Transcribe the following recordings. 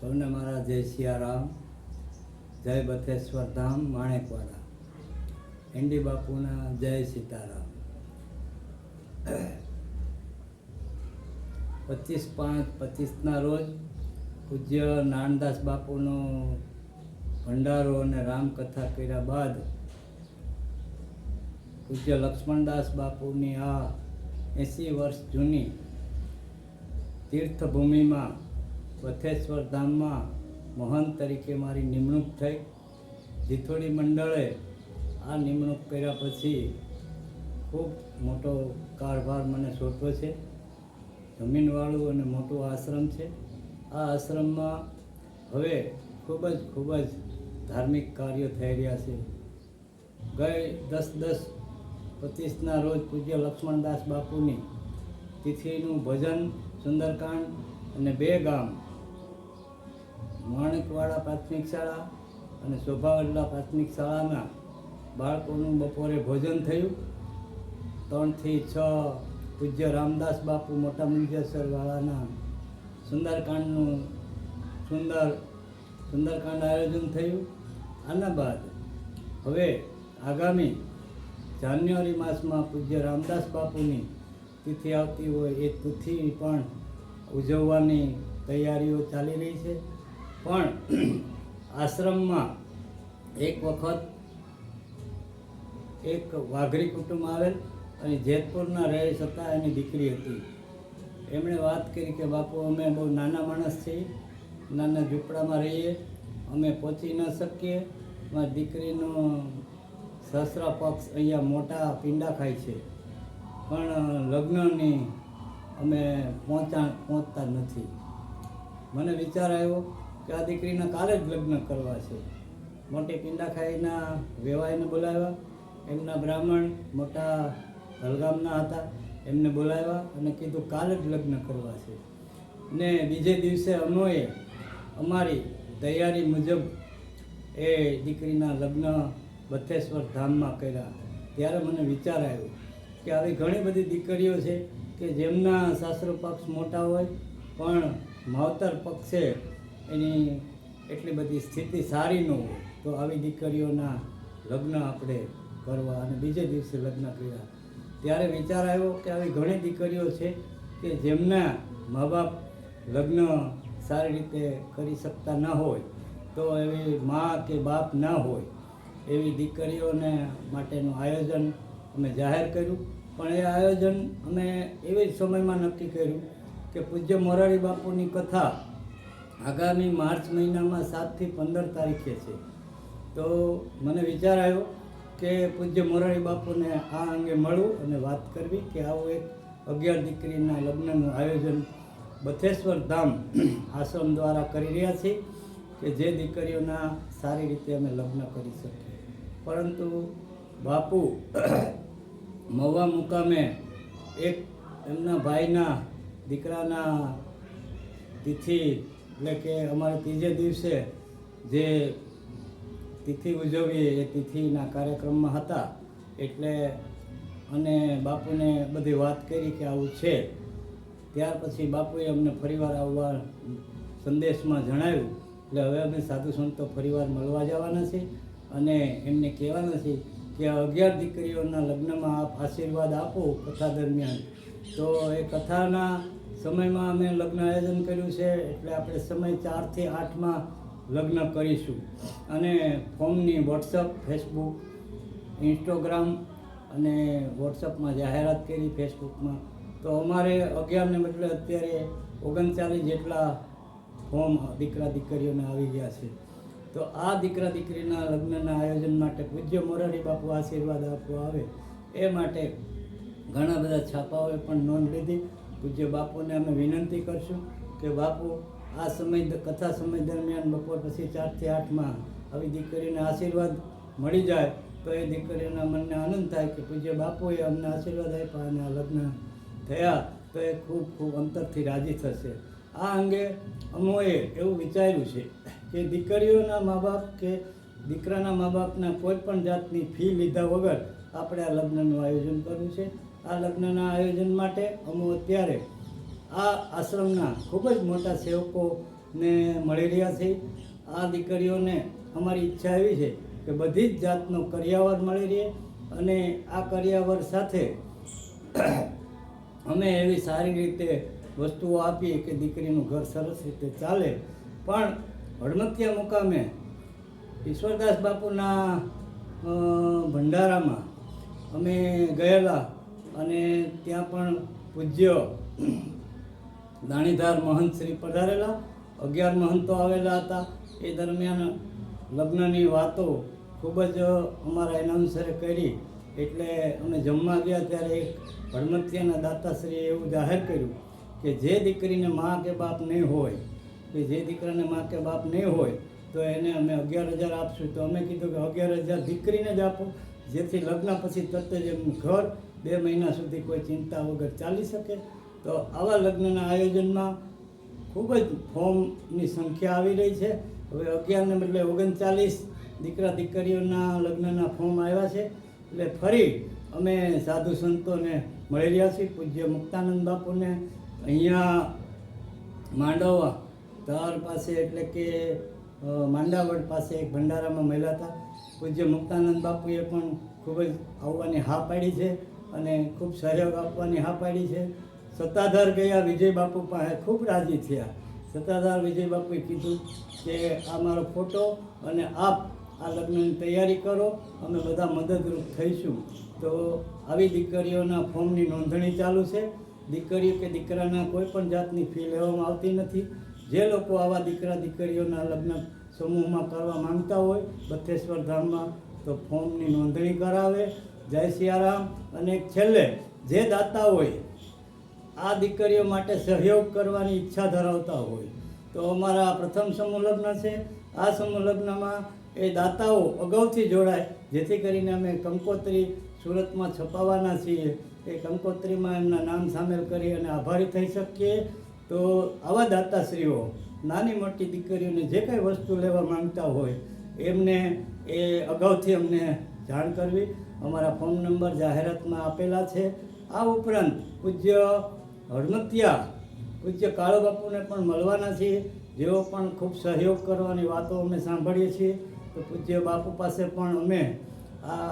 સૌને મારા જય સિયારામ. જય બથેશ્વર ધામ, માણેકવાડા. એન્ડી બાપુના જય સીતારામ. પચીસ પાંચ, પચીસના રોજ પૂજ્ય નાનદાસ બાપુનો ભંડારો અને રામકથા કર્યા બાદ પૂજ્ય લક્ષ્મણદાસ બાપુની આ એંસી વર્ષ જૂની તીર્થભૂમિમાં બથેશ્વર ધામમાં મહંત તરીકે મારી નિમણૂક થઈ. જીથોડી મંડળે આ નિમણૂક કર્યા પછી ખૂબ મોટો કારભાર મને સોંપ્યો છે. જમીનવાળું અને મોટું આશ્રમ છે. આ આશ્રમમાં હવે ખૂબ જ ખૂબ જ ધાર્મિક કાર્યો થઈ રહ્યા છે. ગઈ દસ દસ પચીસના રોજ પૂજ્ય લક્ષ્મણદાસ બાપુની તિથિનું ભજન, સુંદરકાંડ અને બે ગામ માણેકવાડા પ્રાથમિક શાળા અને શોભાવડલા પ્રાથમિક શાળાના બાળકોનું બપોરે ભોજન થયું. ત્રણથી છ પૂજ્ય રામદાસ બાપુ મોટા મંજેશ્વરવાળાના સુંદરકાંડનું સુંદર સુંદરકાંડ આયોજન થયું. આના બાદ હવે આગામી જાન્યુઆરી માસમાં પૂજ્ય રામદાસ બાપુની તિથિ આવતી હોય એ તિથિ પણ ઉજવવાની તૈયારીઓ ચાલી રહી છે. પણ આશ્રમમાં એક વખત એક વાઘરી કુટુંબ આવેલ અને જેતપુરના રહેશ હતા એની દીકરી હતી. એમણે વાત કરી કે, બાપુ, અમે બહુ નાના માણસ છીએ નાના ઝૂંપડામાં રહીએ, અમે પહોંચી ન શકીએ. મારી દીકરીનો સસરા પક્ષ અહીંયા મોટા પીંડા ખાય છે. પણ લગ્નની અમે પહોંચા, પહોંચતા નથી. મને વિચાર આવ્યો કે આ દીકરીના કાલે જ લગ્ન કરવા છે. મોટી પિંડાખાઈના વેવાઈને બોલાવ્યા. એમના બ્રાહ્મણ મોટા હલગામના હતા. એમને બોલાવ્યા અને કીધું કાલે જ લગ્ન કરવા છે. ને બીજે દિવસે અમોએ અમારી તૈયારી મુજબ એ દીકરીના લગ્ન બથેશ્વર ધામમાં કર્યા. ત્યારે મને વિચાર આવ્યો કે આવી ઘણી બધી દીકરીઓ છે કે જેમના સાસરો પક્ષ મોટા હોય, પણ માવતર પક્ષે એની એટલી બધી સ્થિતિ સારી ન હોય તો આવી દીકરીઓના લગ્ન આપણે કરવા અને બીજે દિવસે લગ્ન કર્યા. ત્યારે વિચાર આવ્યો કે આવી ઘણી દીકરીઓ છે કે જેમના મા બાપ લગ્ન સારી રીતે કરી શકતા ન હોય, તો એવી મા કે બાપ ન હોય, એવી દીકરીઓને માટેનું આયોજન અમે જાહેર કર્યું. પણ એ આયોજન અમે એવી જ સમયમાં નક્કી કર્યું કે પૂજ્ય મોરારી બાપુની કથા આગામી માર્ચ મહિનામાં સાતથી પંદર તારીખે છે. તો મને વિચાર આવ્યો કે પૂજ્ય મોરારી બાપુને આ અંગે મળવું અને વાત કરવી કે આવું એક અગિયાર દીકરીના લગ્નનું આયોજન બથેશ્વર ધામ આશ્રમ દ્વારા કરી રહ્યા છીએ કે જે દીકરીઓના સારી રીતે અમે લગ્ન કરી શકીએ. પરંતુ બાપુ મવા મુકામે એક એમના ભાઈના દીકરાના તિથિ એટલે કે અમારે ત્રીજે દિવસે જે તિથિ ઉજવીએ એ તિથિના કાર્યક્રમમાં હતા. એટલે અને બાપુને બધી વાત કરી કે આવું છે. ત્યાર પછી બાપુએ અમને ફરીવાર આવવા સંદેશમાં જણાવ્યું. એટલે હવે અમે સાધુ સંતો ફરીવાર મળવા જવાના છે અને એમને કહેવાના છે કે અગિયાર દીકરીઓના લગ્નમાં આપ આશીર્વાદ આપો કથા દરમિયાન. તો એ કથાના સમયમાં અમે લગ્ન આયોજન કર્યું છે એટલે આપણે સમય ચારથી આઠમાં લગ્ન કરીશું. અને ફોર્મની વોટ્સઅપ, ફેસબુક, ઇન્સ્ટાગ્રામ અને વોટ્સઅપમાં જાહેરાત કરી ફેસબુકમાં. તો અમારે અગિયારને બદલે અત્યારે ઓગણચાલીસ જેટલા ફોર્મ દીકરા દીકરીઓને આવી ગયા છે. તો આ દીકરા દીકરીના લગ્નના આયોજન માટે પૂજ્ય મોરારી બાપુ આશીર્વાદ આપવા આવે. એ માટે ઘણા બધા છાપાઓએ પણ નોંધ લીધી. પૂજ્ય બાપુને અમે વિનંતી કરશું કે બાપુ, આ સમય, કથા સમય દરમિયાન બપોર પછી ચારથી આઠમાં આવી દીકરીને આશીર્વાદ મળી જાય, તો એ દીકરીઓના મનને આનંદ થાય કે પૂજ્ય બાપુએ અમને આશીર્વાદ આપ્યા અને આ લગ્ન થયા, તો એ ખૂબ ખૂબ અંતરથી રાજી થશે. આ અંગે અમોએ એવું વિચાર્યું છે કે દીકરીઓના મા બાપ કે દીકરાના મા બાપના કોઈ પણ જાતની ફી લીધા વગર આપણે આ લગ્નનું આયોજન કરવું છે. આ લગ્નના આયોજન માટે અમો અત્યારે આ આશ્રમના ખૂબ જ મોટા સેવકોને મળી રહ્યા છે. આ દીકરીઓને અમારી ઈચ્છા એવી છે કે બધી જ જાતનો કરિયાવર મળી રહે અને આ કરિયાવર સાથે અમે એવી સારી રીતે વસ્તુઓ આપીએ કે દીકરીનું ઘર સરસ રીતે ચાલે. પણ હળમતિયા મુકામે ઈશ્વરદાસ બાપુના ભંડારામાં અમે ગયેલા અને ત્યાં પણ પૂજ્ય દાણીધાર મહંત શ્રી પધારેલા. અગિયાર મહંતો આવેલા હતા. એ દરમિયાન લગ્નની વાતો ખૂબ જ અમારા એનાઉન્સરે કરી. એટલે અમે જમવા ગયા ત્યારે એક ભરમત્યાના દાતાશ્રીએ એવું જાહેર કર્યું કે જે દીકરીને મા કે બાપ નહીં હોય, કે જે દીકરાને મા કે બાપ નહીં હોય, તો એને અમે અગિયાર હજાર આપશું. તો અમે કીધું કે અગિયાર હજાર દીકરીને જ આપો. જેથી લગ્ન પછી તરત જ એમનું ઘર બે મહિના સુધી કોઈ ચિંતા વગર ચાલી શકે. તો આવા લગ્નના આયોજનમાં ખૂબ જ ફોર્મની સંખ્યા આવી રહી છે. હવે અગિયારને બદલે ઓગણચાલીસ દીકરા દીકરીઓના લગ્નના ફોર્મ આવ્યા છે. એટલે ફરી અમે સાધુ સંતોને મળી રહ્યા છીએ. પૂજ્ય મુક્તાનંદ બાપુને. અહીંયા માંડવા ધાર પાસે એટલે કે માંડાવડ પાસે એક ભંડારામાં મળ્યા હતા. પૂજ્ય મુક્તાનંદ બાપુએ પણ ખૂબ જ આવવાની હા પાડી છે. અને ખૂબ સહયોગ આપવાની હા પાડી છે. સત્તાધાર ગયા, વિજય બાપુ પાસે ખૂબ રાજી થયા. સત્તાધાર વિજય બાપુએ કીધું કે આ મારો ફોટો અને આપ આ લગ્નની તૈયારી કરો, અમે બધા મદદરૂપ થઈશું. તો આવી દીકરીઓના ફોર્મની નોંધણી ચાલુ છે. દીકરીઓ કે દીકરાના કોઈ પણ જાતની ફી લેવામાં આવતી નથી. જે લોકો આવા દીકરા દીકરીઓના લગ્ન સમૂહમાં કરવા માંગતા હોય, બથેશ્વર ધામમાં તો ફોર્મની નોંધણી કરાવે. જય સિયારામ. અને છેલ્લે જે દાતા હોય, આ દીકરીઓ માટે સહયોગ કરવાની ઈચ્છા ધરાવતા હોય, તો અમારા પ્રથમ સમૂહ છે. આ સમૂહ એ દાતાઓ અગાઉથી જોડાય, જેથી કરીને અમે કંકોત્રી સુરતમાં છપાવવાના છીએ. એ કંકોત્રીમાં એમના નામ સામેલ કરી અને આભારી થઈ શકીએ. તો આવા દાતાશ્રીઓ, નાની મોટી દીકરીઓને જે કંઈ વસ્તુ લેવા માંગતા હોય, એમને એ અગાઉથી અમને જાણ કરવી. અમારા ફોન નંબર જાહેરાતમાં આપેલા છે. આ ઉપરાંત પૂજ્ય હળમતિયા પૂજ્ય કાળો બાપુને પણ મળવાના છીએ. જેઓ પણ ખૂબ સહયોગ કરવાની વાતો અમે સાંભળીએ છીએ. તો પૂજ્ય બાપુ પાસે પણ અમે આ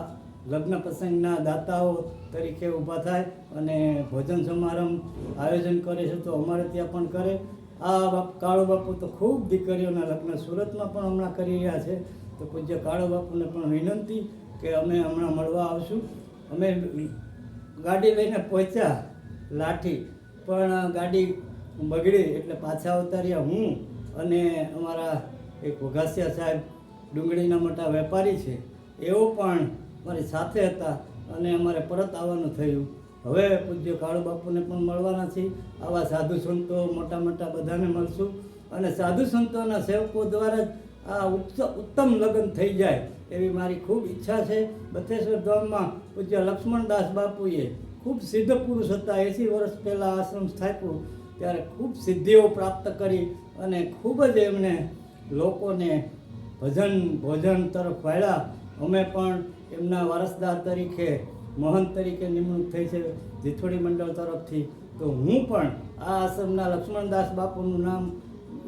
લગ્ન પ્રસંગના દાતાઓ તરીકે ઊભા થાય અને ભોજન સમારંભ આયોજન કરે છે તો અમારે ત્યાં પણ કરે. આ બાપ કાળો બાપુ તો ખૂબ દીકરીઓના લગ્ન સુરતમાં પણ હમણાં કરી રહ્યા છે. તો પૂજ્ય કાળો બાપુને પણ વિનંતી કે અમે હમણાં મળવા આવશું. અમે ગાડી લઈને પહોંચ્યા લાઠી, પણ ગાડી બગડી એટલે પાછા ઉતાર્યા હું અને અમારા એક વઘાસિયા સાહેબ ડુંગળીના મોટા વેપારી છે. એઓ પણ મારી સાથે હતા અને અમારે પરત આવવાનું થયું. હવે પૂજ્ય કાળુ બાપુને પણ મળવાના છે આવા સાધુ સંતો મોટા મોટા બધાને મળશું. અને સાધુ સંતોના સેવકો દ્વારા જ આ ઉત્ત- ઉત્તમ લગ્ન થઈ જાય એવી મારી ખૂબ ઈચ્છા છે. બથેશ્વર ધામમાં પૂજ્ય લક્ષ્મણદાસ બાપુએ ખૂબ સિદ્ધ પુરુષ હતા. એંસી વર્ષ પહેલાં આશ્રમ સ્થાપ્યું. ત્યારે ખૂબ સિદ્ધિઓ પ્રાપ્ત કરી અને ખૂબ જ એમણે લોકોને ભજન, ભોજન તરફ વાળ્યા. અમે પણ એમના વારસદાર તરીકે, મહંત તરીકે નિમણૂક થઈ છે જીથોડી મંડળ તરફથી. તો હું પણ આ આશ્રમના લક્ષ્મણદાસ બાપુનું નામ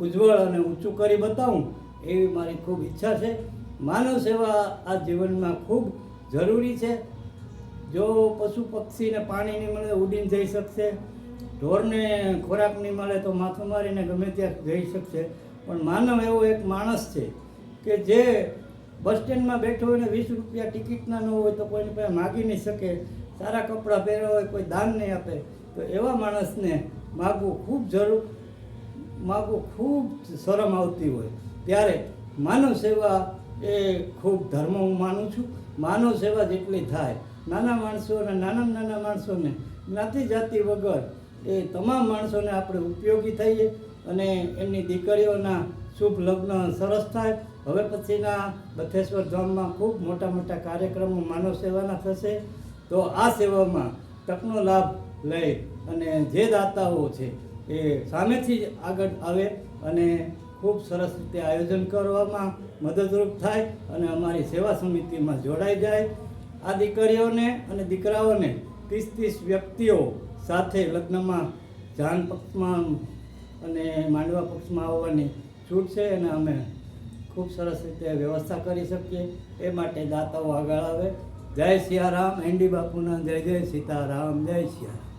ઉજ્જવળ અને ઊંચું કરી બતાવું. એવી મારી ખૂબ ઈચ્છા છે. માનવ સેવા આ જીવનમાં ખૂબ જરૂરી છે. જો પશુ પક્ષીને પાણી નહીં મળે, ઉડીને જઈ શકશે. ઢોરને ખોરાક નહીં મળે તો માથું મારીને ગમે ત્યાં જઈ શકશે. પણ માનવ એવો એક માણસ છે કે જે બસ સ્ટેન્ડમાં બેઠો હોય ને વીસ રૂપિયા ટિકિટના ન હોય તો કોઈને પાસે માગી નહીં શકે. સારા કપડાં પહેર્યા હોય, કોઈ દાન નહીં આપે. તો એવા માણસને માગવું ખૂબ જરૂર, માગવું ખૂબ શરમ આવતી હોય. ત્યારે માનવ સેવા એ ખૂબ ધર્મ હું માનું છું. માનવ સેવા જેટલી થાય, નાના માણસોને, નાના નાના માણસોને, જ્ઞાતિ જાતિ વગર એ તમામ માણસોને આપણે ઉપયોગી થઈએ અને એમની દીકરીઓના શુભ લગ્ન સરસ થાય. હવે પછીના બથેશ્વર ધામમાં ખૂબ મોટા મોટા કાર્યક્રમો માનવ સેવાના થશે. તો આ સેવામાં તકનો લાભ લઈ અને જે દાતાઓ છે એ સામેથી આગળ આવે અને ખૂબ સરસ રીતે આયોજન કરવામાં મદદરૂપ થાય અને અમારી સેવા સમિતિમાં જોડાઈ જાય. આ દીકરીઓને અને દીકરાઓને ત્રીસ ત્રીસ વ્યક્તિઓ સાથે લગ્નમાં જાન પક્ષમાં અને માંડવા પક્ષમાં આવવાની છૂટ છે અને અમે ખૂબ સરસ રીતે વ્યવસ્થા કરી શકીએ. એ માટે દાતાઓ આગળ આવે. જય સિયારામ એન્ડી બાપુના જય જય સીતારામ, જય સિયારામ.